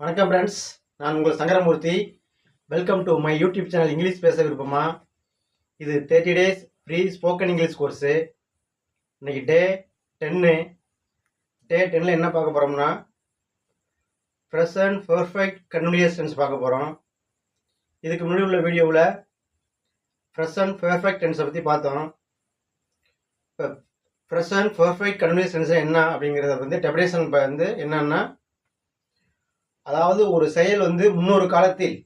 வணக்கம் ஃப்ரெண்ட்ஸ் நான் உங்கள் Sankaramoorthy. Welcome to my YouTube channel English பேச விருப்பமா? இது thirty days free spoken English course இன்னைக்கு டே டென்னு டே டென்னில் என்ன பார்க்க போகிறோம்னா ப்ரெசன்ட் பர்ஃபெக்ட் கன்டினியூஸ் டென்ஸ் பார்க்க போகிறோம் இதுக்கு முன்னாடி உள்ள வீடியோவில் ப்ரெசன்ட் பர்ஃபெக்ட் டென்ஸை பற்றி பார்த்தோம். இப்போ ப்ரெசன்ட் பர்ஃபெக்ட் கன்டினியூஸ் டென்ஸ் என்ன அப்படிங்கிறத வந்து டெபினேஷன் வந்து என்னென்னா அதாவது ஒரு செயல் வந்து முன்னொரு காலத்தில்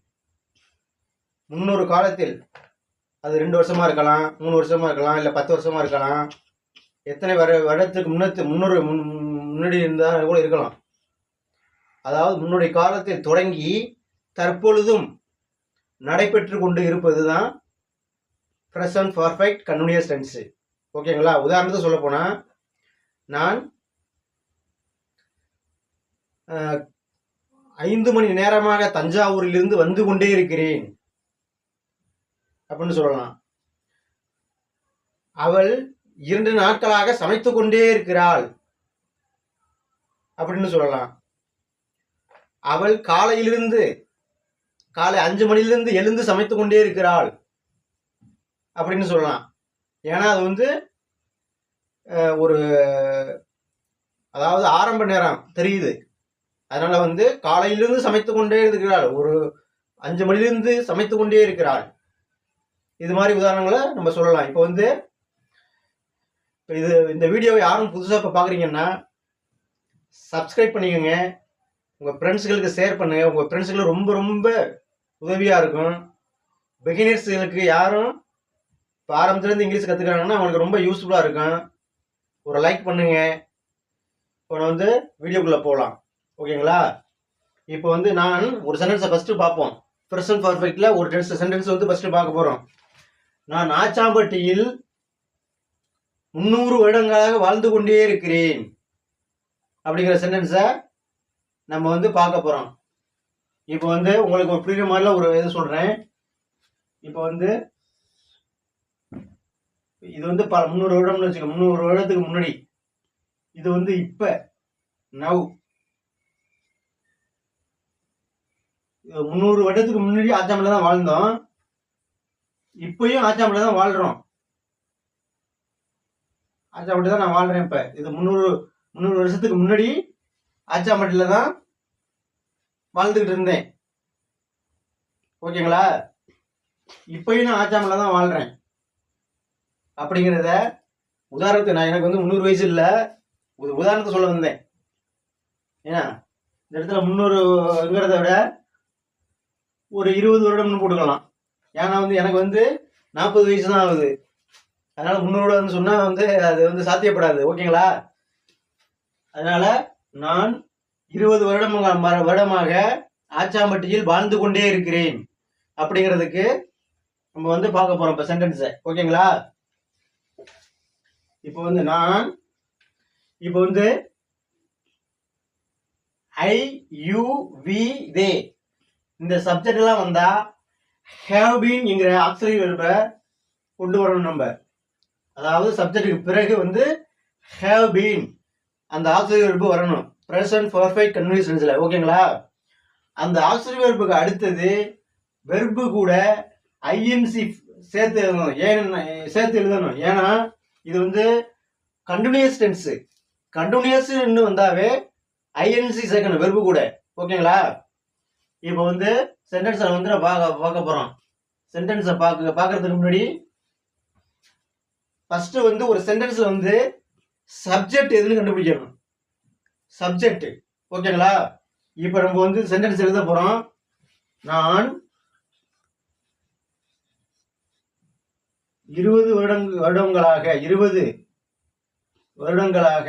முன்னொரு காலத்தில் அது ரெண்டு வருஷமாக இருக்கலாம் மூணு வருஷமாக இருக்கலாம் இல்லை பத்து வருஷமாக இருக்கலாம் எத்தனை வர வருடத்துக்கு முன்னத்து முன்னொரு முன்- முன்னாடி இருந்தால் கூட இருக்கலாம். அதாவது முன்னுடைய காலத்தில் தொடங்கி தற்பொழுதும் நடைபெற்று கொண்டு இருப்பது தான் ப்ரெசன்ட் பர்ஃபெக்ட் கன்டினியூஸ் டென்ஸு ஓகேங்களா? உதாரணத்தை சொல்ல போனால் நான் ஐந்து மணி நேரமாக தஞ்சாவூரிலிருந்து வந்து கொண்டே இருக்கிறேன். அப்படின்னு சொல்லலாம். அவள் இரண்டு நாட்களாக சமைத்து கொண்டே இருக்கிறாள். அப்படின்னு சொல்லலாம். அவள் காலையிலிருந்து காலை அஞ்சு மணிலிருந்து எழுந்து சமைத்து கொண்டே இருக்கிறாள். அப்படின்னு சொல்லலாம். ஏன்னா அது வந்து ஒரு அதாவது ஆரம்ப நேரம் தெரியுது. அதனால வந்து காலையிலிருந்து சமைத்து கொண்டே இருக்கிறாள். ஒரு அஞ்சு மணிலிருந்து சமைத்து கொண்டே இருக்கிறாள். இது மாதிரி உதாரணங்களை நம்ம சொல்லலாம். இப்போ வந்து இப்போ இது இந்த வீடியோவை யாரும் புதுசாக இப்போ பார்க்குறீங்கன்னா சப்ஸ்கிரைப் பண்ணிக்கோங்க. உங்கள் ஃப்ரெண்ட்ஸுகளுக்கு ஷேர் பண்ணுங்கள் உங்கள் ஃப்ரெண்ட்ஸுகளுக்கு ரொம்ப ரொம்ப உதவியாக இருக்கும். பிகினர்ஸுகளுக்கு யாரும் இப்போ ஆரம்பத்துலேருந்து இங்கிலீஷ் கற்றுக்கிறாங்கன்னா அவங்களுக்கு ரொம்ப யூஸ்ஃபுல்லாக இருக்கும். ஒரு லைக் பண்ணுங்கள் இப்போ நான் வந்து வீடியோக்குள்ளே போகலாம். ஓகேங்களா? இப்போ வந்து நான் ஒரு சென்டென்ஸை ஃபஸ்ட்டு பார்ப்போம். ப்ரெசன்ட் பர்ஃபெக்டில் ஒரு டென்ஸ் சென்டென்ஸ் வந்து ஃபஸ்ட்டு பார்க்க போகிறோம் நான் ஆச்சாம்பட்டியில் முந்நூறு வருடங்களாக வாழ்ந்து கொண்டே இருக்கிறேன். அப்படிங்கிற சென்டென்ஸை நம்ம வந்து பார்க்க போகிறோம் இப்போ வந்து உங்களுக்கு ஒரு புரியுற மாதிரில ஒரு இது சொல்கிறேன் இப்போ வந்து இது வந்து பல முந்நூறு வருடம்னு வச்சுக்கோங்க. முந்நூறு வருடத்துக்கு முன்னாடி. இது வந்து இப்போ நவ் முந்நூறு வருடத்துக்கு முன்னாடி ஆச்சாமில் தான் வாழ்ந்தோம். இப்பயும் ஆச்சாமில் தான் வாழ்கிறோம் ஆச்சாம்பட்டி தான் நான் வாழ்கிறேன் இப்போ. இது முந்நூறு முந்நூறு வருஷத்துக்கு முன்னாடி ஆச்சாம்பட்டியில் தான் வாழ்ந்துக்கிட்டு இருந்தேன். ஓகேங்களா? இப்பயும் நான் ஆச்சாமில் தான் வாழ்கிறேன் அப்படிங்கிறத உதாரணத்துக்கு நான் எனக்கு வந்து முந்நூறு வயசு இல்லை. ஒரு உதாரணத்தை சொல்ல வந்தேன். ஏன்னா இந்த இடத்துல முந்நூறுங்கிறத விட ஒரு இருபது வருடம்னு போட்டுக்கலாம். ஏன்னா வந்து எனக்கு வந்து நாற்பது வயசு தான் ஆகுது. அதனால முந்நூறுன்னு சொன்னால் வந்து அது வந்து சாத்தியப்படாது. ஓகேங்களா? அதனால நான் இருபது வருடம் வருடமாக ஆச்சாம்பட்டியில் வாழ்ந்து கொண்டே இருக்கிறேன். அப்படிங்கிறதுக்கு நம்ம வந்து பார்க்க போறோம் இப்போ சென்டென்ஸை ஓகேங்களா? இப்போ வந்து நான் இப்போ வந்து ஐ யூ வி தே இந்த சப்ஜெக்ட் எல்லாம் வந்தா ஹேவ் பீன்ங்கிற ஆக்சிலரி வெர்பை கொண்டு வரணும் நம்ம. அதாவது சப்ஜெக்ட்டுக்கு பிறகு வந்து ஹேவ் பீன் அந்த ஆக்சரி வெர்பு வரணும். ப்ரெசன்ட் பர்ஃபெக்ட் கன்வீனியன்ஸில் ஓகேங்களா அந்த ஆக்சரி வெர்புக்கு அடுத்தது வெர்பு கூட ஐஎன்சி சேர்த்து எழுதணும். ஏன் சேர்த்து எழுதணும்? ஏன்னா இது வந்து கண்டினியூஸ் டென்ஸு கண்டினியூஸ்ன்னு வந்தாவே ஐஎன்சி சேர்க்கணும் வெர்பு கூட. ஓகேங்களா இப்போ வந்து சென்டென்ஸை வந்து நான் பார்க்க பார்க்க போகிறோம் சென்டென்ஸை பார்க்க பார்க்கறதுக்கு முன்னாடி ஃபஸ்ட்டு வந்து ஒரு சென்டென்ஸில் வந்து சப்ஜெக்ட் எதுன்னு கண்டுபிடிக்கணும். சப்ஜெக்ட் ஓகேங்களா இப்போ நம்ம வந்து சென்டென்ஸ் எழுத போகிறோம் நான் இருபது வருடங் வருடங்களாக இருபது வருடங்களாக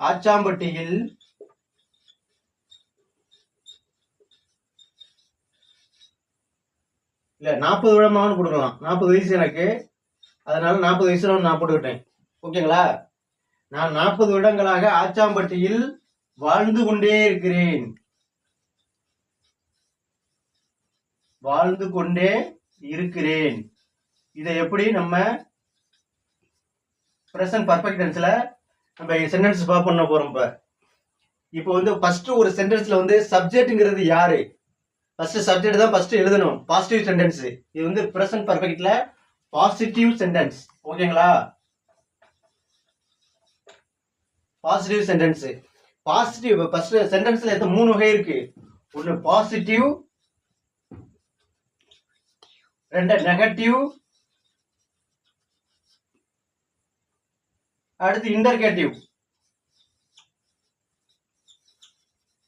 ஆச்சாம்பட்டியில் இல்ல நாற்பது வருடமானு கொடுக்கலாம். நாற்பது வயசு எனக்கு. அதனால நாற்பது வயசுல நான் போட்டுக்கிட்டேன். ஓகேங்களா? நான் நாற்பது வருடங்களாக ஆச்சாம்பட்டியில் வாழ்ந்து கொண்டே இருக்கிறேன். வாழ்ந்து கொண்டே இருக்கிறேன். இதை எப்படி நம்ம பிரசன்ட் பர்ஃபெக்ட் டென்ஸ்ல நம்ம சென்டென்ஸ் பா பண்ண போறோம் இப்ப. இப்போ வந்து ஃபர்ஸ்ட் ஒரு சென்டென்ஸ்ல வந்து சப்ஜெக்ட்ங்கிறது யாரு? ஃபர்ஸ்ட் சப்ஜெக்ட் தான் ஃபர்ஸ்ட் எழுதணும். பாசிட்டிவ் சென்டென்ஸ் இது வந்து பிரசன்ட் பர்ஃபெக்ட்ல பாசிட்டிவ் சென்டென்ஸ் ஓகேங்களா? பாசிட்டிவ் சென்டென்ஸ் பாசிட்டிவ் ஃபர்ஸ்ட் சென்டென்ஸ்ல எத்தனை? மூணு வகை இருக்கு. ஒன்னு பாசிட்டிவ் ரெண்டு நெகட்டிவ் அடுத்து இன்டர்கேட்டிவ்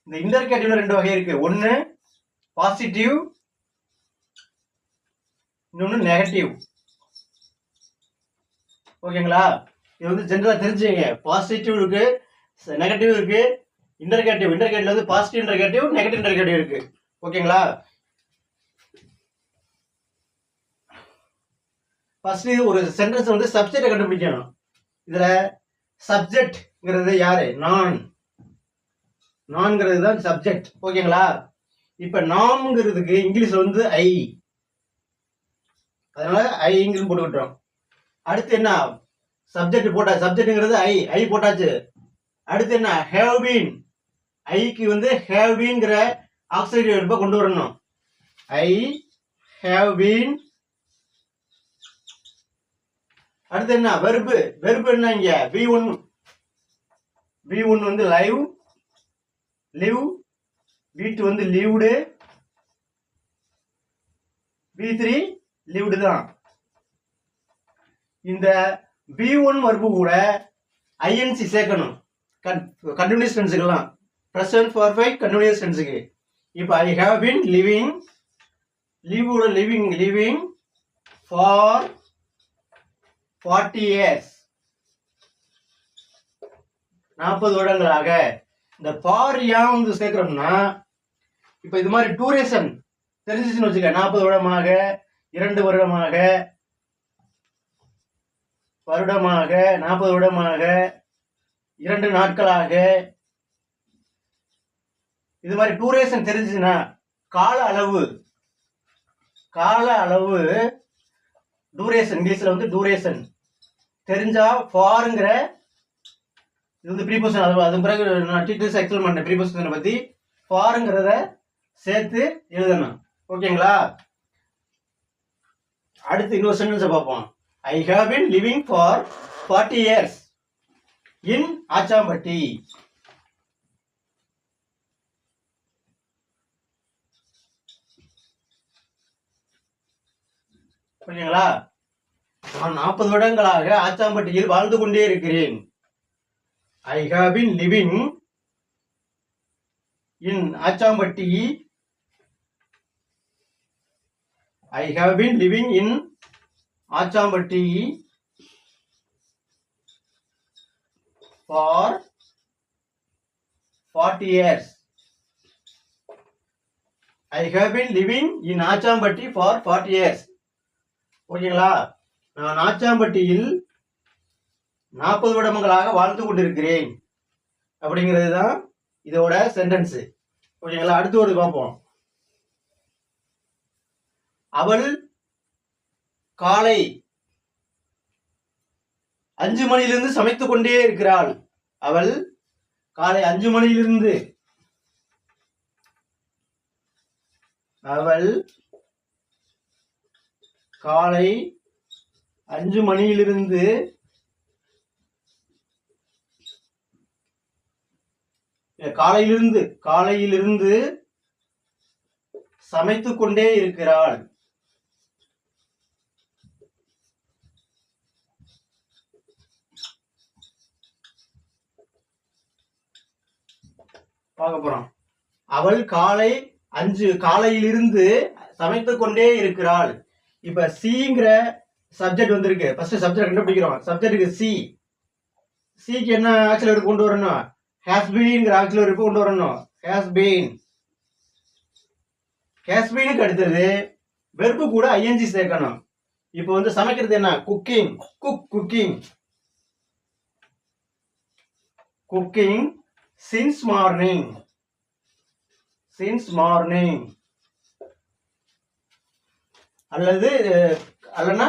இந்த இன்டர்கேட்டிவ்ல ரெண்டு வகை இருக்கு. ஒன்னு பாசிட்டிவ் இன்னொன்னு நெகட்டிவ் ஓகேங்களா? இது வந்து ஜென்ரலா தெரிஞ்சுங்க பாசிட்டிவ் இருக்கு நெகட்டிவ் இருக்கு இன்டர்கேட்டிவ் இன்டர்கேட்டிவ் வந்து பாசிட்டிவ் இன்டர்கேட்டிவ் நெகட்டிவ் இன்டர்கேட்டிவ் இருக்கு. ஓகேங்களா? ஃபர்ஸ்ட் ஒரு சென்டென்ஸ் வந்து சப்ஜெக்டை கண்டுபிடிக்கணும். இதுல சப்ஜெக்ட்ங்கிறது யாரு? நான். நான்ங்கிறது தான் சப்ஜெக்ட் ஓகேங்களா? இப்ப நாம்ங்கிறதுக்கு இங்கிலீஷ்ல வந்து ஐ அதனால ஐங்கிறது போட்டுக்கிட்டோம். அடுத்து என்ன? சப்ஜெக்ட் போட்டா சப்ஜெக்ட்ங்கிறது ஐ ஐ போட்டாச்சு. அடுத்து என்ன? ஹேவ் பீன் ஐக்கு வந்து ஹேவ் பீன்ங்கிற ஆக்சிடென்ட் வெர்பை கொண்டு வரணும். ஐ ஹேவ் பீன் அடுத்து என்ன? வெறுப்பு வெறுப்பு என்ன இங்க? பி ஒன் பி ஒன் வந்து லைவ் லிவ் வீட்டு டூ வந்து லீவ்டு பி த்ரீ லீவ்டு தான். இந்த பி ஒன் வர்பு கூட ஐஎன்சி சேர்க்கணும். கண்டினியூஸ் டென்ஸுக்கெல்லாம் ப்ரெசன்ட் பர்ஃபெக்ட் கண்டினியூஸ் டென்ஸுக்கு இப்போ I have been living லீவோட living living for forty years நாற்பது வருடங்களாக இந்த ஃபார் ஏன் வந்து சேர்க்குறோம்னா இப்போ இது மாதிரி டூரேஷன் தெரிஞ்சிச்சுன்னு வச்சுக்க நாற்பது வருடமாக இரண்டு வருடமாக வருடமாக நாற்பது வருடமாக இரண்டு நாட்களாக. இது மாதிரி டூரேஷன் தெரிஞ்சிச்சுன்னா கால அளவு கால அளவு டூரேஷன் இங்கிலீஷில் வந்து டூரேஷன் தெரிஞ்சா ஃபாருங்கிற இது வந்து ப்ரீபோசன் அது அது பிறகு நான் டீட்டெயில்ஸ் எக்ஸ்பிளைன் பண்ணேன் ப்ரீபோசனை பற்றி ஃபாருங்கிறத சேர்த்து எழுதணும். ஓகேங்களா? அடுத்து இன்னொரு சென்டென்ஸை பார்ப்போம். I have been living for forty years in Achampatti. ஓகேங்களா நான் நாற்பது வருடங்களாக ஆச்சாம்பட்டியில் வாழ்ந்து கொண்டே இருக்கிறேன். I have been living in Achampatti. I have been living in Achampatti. For forty years I have been living in Achampatti for forty years ஓகேங்களா? நான் ஆச்சாம்பட்டியில் நாற்பது வருடங்களாக வாழ்ந்து கொண்டிருக்கிறேன். அப்படிங்கிறது தான் இதோட சென்டென்ஸு ஓகேங்களா? அடுத்து ஒரு பார்ப்போம். அவள் காலை அஞ்சு மணியிலிருந்து சமைத்து கொண்டே இருக்கிறாள். அவள் காலை அஞ்சு மணியிலிருந்து. அவள் காலை அஞ்சு மணியிலிருந்து காலையிலிருந்து காலையிலிருந்து சமைத்து கொண்டே இருக்கிறாள். பார்க்க போறோம் அவள் காலை அஞ்சு காலையிலிருந்து சமைத்து கொண்டே இருக்கிறாள். இப்ப சீங்கிற சப்ஜெக்ட் வந்திருக்கு. ஃபர்ஸ்ட் சப்ஜெக்ட் கண்டுபிடிக்கிறோம். சப்ஜெக்ட்டுக்கு சி சிக்கு என்ன ஆக்சிலரி கொண்டு வரணும்? ஹேஸ் பீன்ங்கிற வரைக்கும் கொண்டு வரணும். ஹேஸ் பீன் ஹேஸ் பீனுக்கு அடுத்தது வெறுப்பு கூட ஐஎன்ஜி சேர்க்கணும். இப்போ வந்து சமைக்கிறது என்ன? Cooking cook cooking cooking since morning since morning அல்லது அல்லனா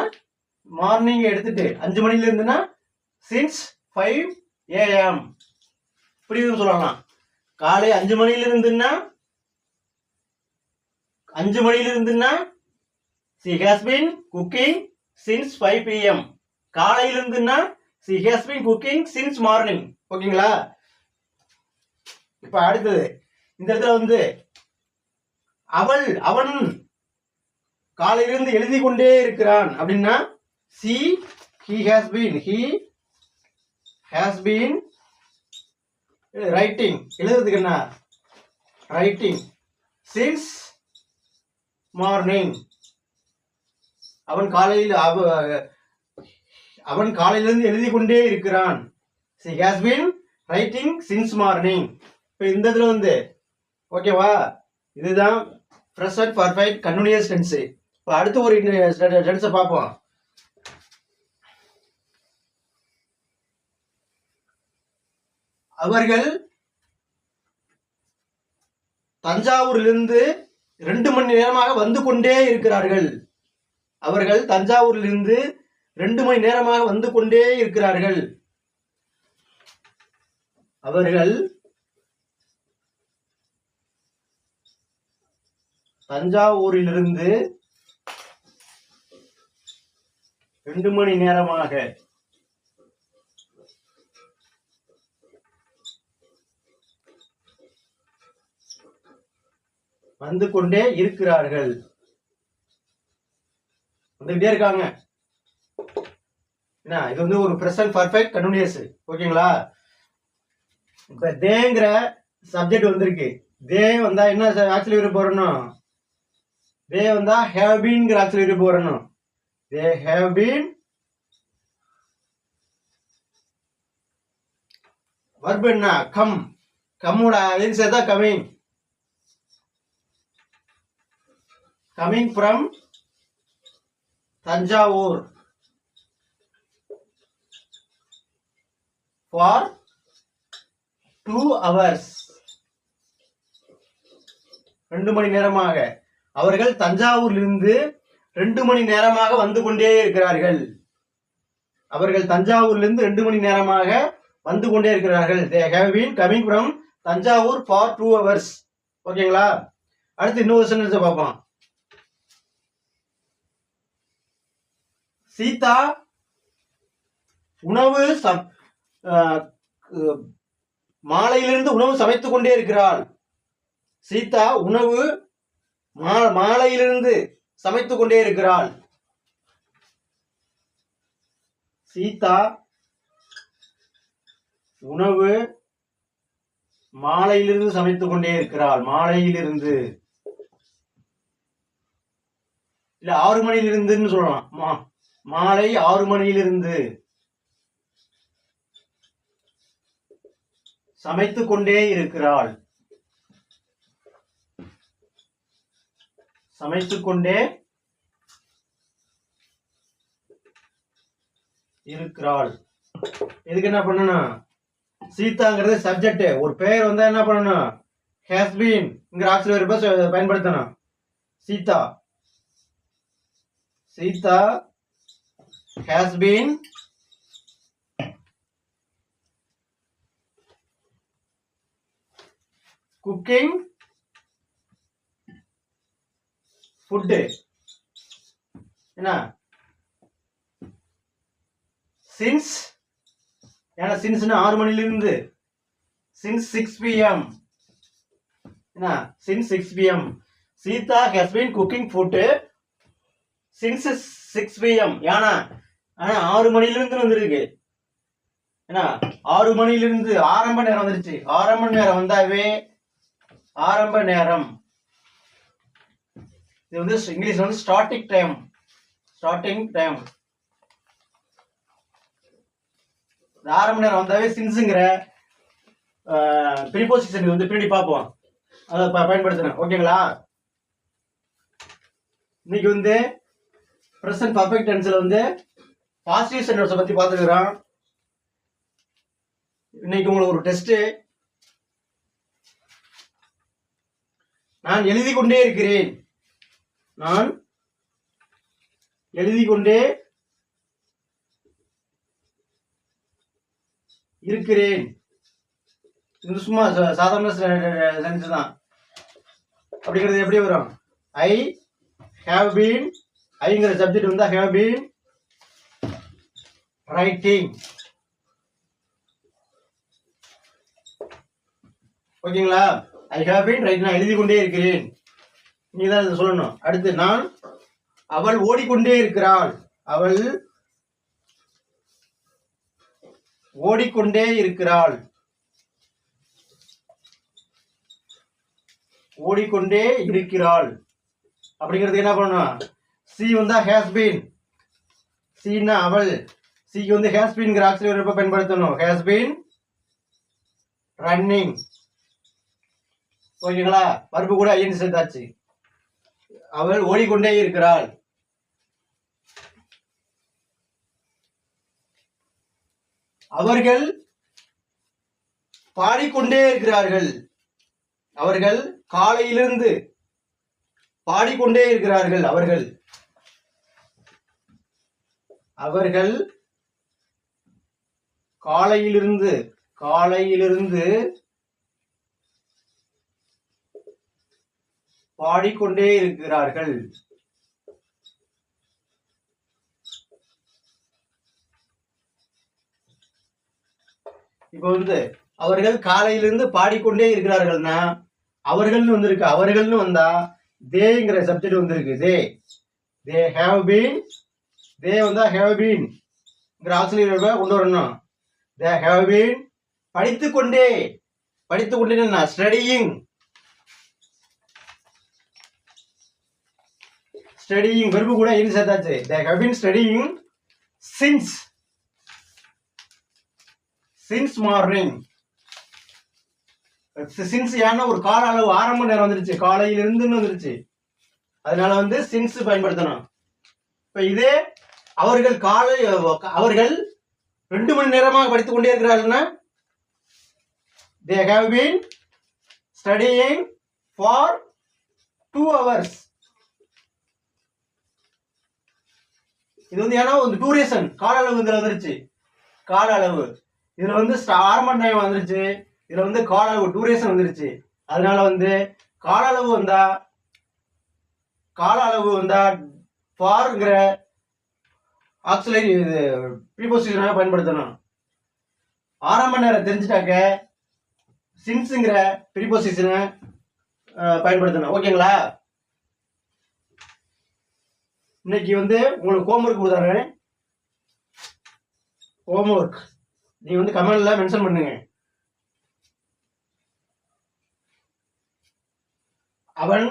மார்னிங் எடுத்துட்டு அஞ்சு மணில இருந்துன்னா சின்ஸ் ஃபைவ் ஏஎம் இப்படி சொல்லலாம். காலை அஞ்சு மணில இருந்துன்னா அஞ்சு மணில இருந்துன்னா she has been cooking since five PM காலையில இருந்துன்னா she has been cooking since morning ஓகேங்களா? இப்ப அடுத்தது இந்த இடத்துல வந்து அவள் அவன் காலையிலிருந்து எழுதி கொண்டே இருக்கிறான் அப்படின்னா she he has been he has been writing எழுதுறதுக்கு என்ன? ரைட்டிங் சின்ஸ் மார்னிங் அவன் காலையில் அவ- அவன் காலையிலிருந்து எழுதி கொண்டே இருக்கிறான். She has been writing since morning இப்போ இந்த இதில் வந்து ஓகேவா இதுதான் ப்ரெசன்ட் பர்ஃபெக்ட் கன்டினியூஸ் டென்ஸு இப்போ அடுத்து ஒரு டென்ஸை பார்ப்போம். அவர்கள் தஞ்சாவூரிலிருந்து ரெண்டு மணி நேரமாக வந்து கொண்டே இருக்கிறார்கள். அவர்கள் தஞ்சாவூரிலிருந்து ரெண்டு மணி நேரமாக வந்து கொண்டே இருக்கிறார்கள். அவர்கள் தஞ்சாவூரிலிருந்து ரெண்டு மணி நேரமாக வந்து கொண்டே இருக்கிறார்கள். வந்துகிட்டே இருக்காங்க. என்ன இது வந்து ஒரு பிரசன்ட் பர்ஃபெக்ட் கண்டினியூஸ் ஓகேங்களா? இப்ப தேங்கிற சப்ஜெக்ட் வந்திருக்கு. தே வந்தா என்ன ஆக்சுவலி வர போறணும்? தே வந்தா ஹேவ் பீன்ங்கிற ஆக்சுவலி வர போறணும். தே ஹேவ் பீன் வர்பு என்ன? கம். கம்மோட அதே சேர்த்தா coming coming from Thanjavur for two hours ரெண்டு மணி நேரமாக. அவர்கள் தஞ்சாவூரிலிருந்து ரெண்டு மணி நேரமாக வந்து கொண்டே இருக்கிறார்கள். அவர்கள் தஞ்சாவூரிலிருந்து ரெண்டு மணி நேரமாக வந்து கொண்டே இருக்கிறார்கள். They have been coming from Thanjavur for two hours ஓகேங்களா அடுத்து இன்னொரு சென்டென்ஸை பார்ப்போம். சீதா உணவு சம்- மாலையிலிருந்து உணவு சமைத்துக் கொண்டே இருக்கிறாள். சீதா உணவு மா- மாலையிலிருந்து சமைத்துக் கொண்டே இருக்கிறாள். சீதா உணவு மாலையிலிருந்து சமைத்துக் கொண்டே இருக்கிறாள். மாலையிலிருந்து. இல்ல ஆறு மணியிலிருந்துன்னு சொல்லலாம். மா- மாலை ஆறு மணியிலிருந்து சமைத்துக் கொண்டே இருக்கிறாள். சமைத்துக் கொண்டே இருக்கிறாள். இதுக்கு என்ன பண்ணணும்? சீதாங்கிறது சப்ஜெக்ட் ஒரு பெயர் வந்தா என்ன பண்ணணும்? ஹேஸ்பீன்ங்கிற ஆக்சிலரி பஸ் பயன்படுத்தணும். Sita. Sita has been cooking food என்ன சின்ஸ் ஏன்னா சின்ஸ்னா ஆறு மணிலிருந்து சின்ஸ் சிக்ஸ் பிஎம் என்ன since six PM Sita has been cooking food since six PM ஏன்னா ஆனா ஆறு மணிலிருந்து வந்திருக்கு. ஏன்னா ஆறு மணிலிருந்து ஆரம்ப நேரம் வந்துருச்சு. ஆரம்ப நேரம் வந்தாவே ஆரம்ப நேரம். இது வந்து இங்கிலீஷ் வந்து ஸ்டார்டிங் டைம் ஸ்டார்டிங் டைம் ஆரம்ப நேரம் வந்தாவே சின்ஸுங்கிற ப்ரிபோசிஷன் வந்து பின்னாடி பார்ப்போம். அதை ப- பயன்படுத்துறேன். ஓகேங்களா? இன்னைக்கு வந்து ப்ரெசன்ட் பர்ஃபெக்ட் டென்ஸில் வந்து பாசிட்டிவ் சென்டென்ஸை பத்தி பார்த்துக்கிறோம் இன்னைக்கு உங்களுக்கு ஒரு டெஸ்ட் நான் எழுதி கொண்டே இருக்கிறேன். நான் எழுதி கொண்டே இருக்கிறேன். இது சும்மா சாதாரண சென்ஸ் தான். அப்படிங்கிறது எப்படி வரும்? ஐ ஹேவ் பீன் ஐங்கிற சப்ஜெக்ட் வந்து ஹேவ் பீன் ரைட்டிங் ஓகேங்களா ஐ ஹாவ் பீன் ரைட் நான் எழுதி கொண்டே இருக்கிறேன். நீ தான் இதை சொல்லணும். அடுத்து நான் அவள் ஓடிக்கொண்டே இருக்கிறாள். அவள் ஓடிக்கொண்டே இருக்கிறாள். ஓடிக்கொண்டே இருக்கிறாள். அப்படிங்கிறது என்ன பண்ணணும்? சி வந்தா ஹேஸ் பீன் சீனா அவள். சிக்கு வந்து ஹேஸ் பீன்ங்கிற ஆக்சிலரி எப்ப பயன்படுத்தணும் ஹேஸ் பீன் ரன்னிங் ஓகேங்களா பருப்பு கூட ஐயன் சேர்த்தாச்சு. அவள் ஓடிக்கொண்டே இருக்கிறாள். அவர்கள் பாடிக்கொண்டே இருக்கிறார்கள். அவர்கள் காலையிலிருந்து பாடிக்கொண்டே இருக்கிறார்கள் அவர்கள். அவர்கள் காலையிலிருந்து காலையிலிருந்து பாடிக்கொண்டே இருக்கிறார்கள். இப்போ வந்து அவர்கள் காலையிலிருந்து பாடிக்கொண்டே இருக்கிறார்கள்னா அவர்கள்னு வந்திருக்கு அவர்கள்னு வந்தா தேங்கிற சப்ஜெக்ட் வந்திருக்கு தே. தே ஹேவ் பீன் தே வந்தா ஹேவ் பீன் ஆசிரியர் கொண்டு வரணும் தே ஹேவ் பீன் படித்துக்கொண்டே படித்துக்கொண்டே ஸ்டடியிங் ஸ்டடியிங் வெறுப்பு கூட இன் சேர்த்தாச்சு. They have been studying since since morning since ஏன்னா ஒரு கால அளவு ஆரம்ப நேரம் வந்துருச்சு. காலையில இருந்துன்னு வந்துருச்சு. அதனால வந்து சின்ஸ் பயன்படுத்தணும். இப்ப இதே அவர்கள் காலை அவர்கள் ரெண்டு மணி நேரமாக படித்துக் கொண்டே இருக்கிறார்கள்னா they have been studying for two hours இது வந்து ஏன்னா ஒரு டூரேஷன் கால அளவு இதில் வந்துருச்சு. கால அளவு. இதில் வந்து ஆரம்ப டைம் வந்துருச்சு. இதில் வந்து கால அளவு டூரேஷன் வந்துருச்சு. அதனால வந்து கால அளவு வந்தா கால அளவு வந்தா ஃபார்ங்கிற ஆக்சிலரி இது ப்ரீபோசிஷனாக பயன்படுத்தணும். ஆரம்ப நேரம் தெரிஞ்சிட்டாக்க சின்ஸுங்கிற ப்ரீபோசிஷனை பயன்படுத்தணும். ஓகேங்களா? இன்னைக்கு வந்து உங்களுக்கு ஹோம்ஒர்க் கொடுத்தாரு. ஹோம்ஒர்க் நீ வந்து கமெண்ட்ல மென்ஷன் பண்ணுங்க. அவன்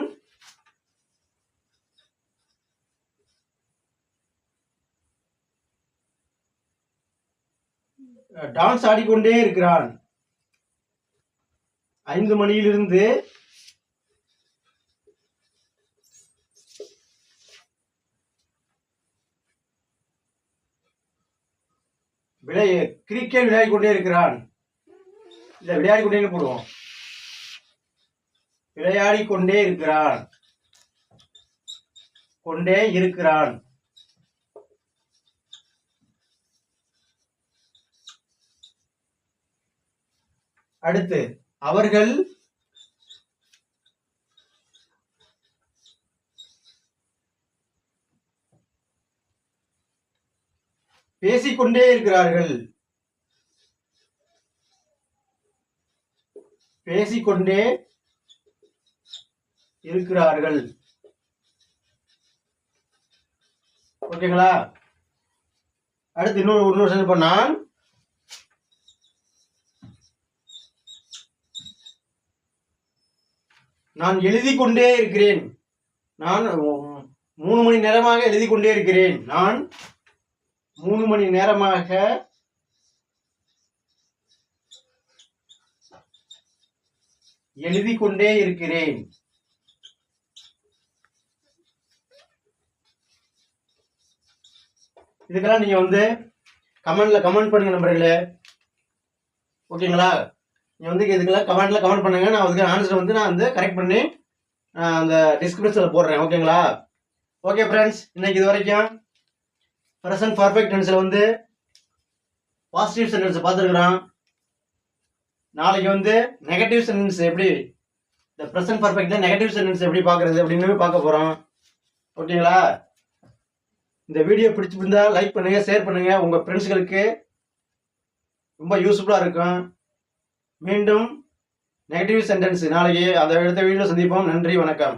டான்ஸ் ஆடிக்கொண்டே இருக்கிறான். ஐந்து மணியிலிருந்து விளை கிரிக்கெட் விளையாடி கொண்டே இருக்கிறான். இல்ல விளையாடி கொண்டே போடுவோம்? விளையாடி கொண்டே இருக்கிறான். கொண்டே இருக்கிறான். அடுத்து அவர்கள் பேசிக்கொண்டே இருக்கிறார்கள். பேசிக்கொண்டே இருக்கிறார்கள். ஓகேங்களா? அடுத்து இன்னொரு இன்னொரு செஞ்சு பண்ணான் நான் எழுதி கொண்டே இருக்கிறேன். நான் மூணு மணி நேரமாக எழுதி கொண்டே இருக்கிறேன். நான் மூணு மணி நேரமாக எழுதி கொண்டே இருக்கிறேன். இதுக்கெல்லாம் நீங்க வந்து கமெண்ட்ல கமெண்ட் பண்ணுங்க நம்பர்களே ஓகேங்களா? நீங்கள் வந்து இதுக்கெல்லாம் கமெண்ட்டில் கமெண்ட் பண்ணுங்கள் நான் அதுக்கு ஆன்சர் வந்து நான் வந்து கரெக்ட் பண்ணி அந்த டிஸ்கிரிப்ஷனில் போடுறேன். ஓகேங்களா ஓகே ஃப்ரெண்ட்ஸ் இன்னைக்கு இது வரைக்கும் ப்ரெசன்ட் பர்ஃபெக்ட் டென்ஸில் வந்து பாசிட்டிவ் சென்டென்ஸை பார்த்துருக்குறோம். நாளைக்கு வந்து நெகட்டிவ் சென்டென்ஸ் எப்படி இந்த ப்ரெசன்ட் பர்ஃபெக்டில் நெகட்டிவ் சென்டென்ஸ் எப்படி பார்க்குறது அப்படின்னு பார்க்க போகிறோம் ஓகேங்களா இந்த வீடியோ பிடிச்சிருந்தா லைக் பண்ணுங்கள் ஷேர் பண்ணுங்கள் உங்கள் ஃப்ரெண்ட்ஸுகளுக்கு ரொம்ப யூஸ்ஃபுல்லாக இருக்கும். மீண்டும் நெகட்டிவ் சென்டென்ஸ் நாளைக்கு அதை இடத்த வீடியோ சந்திப்போம். நன்றி வணக்கம்.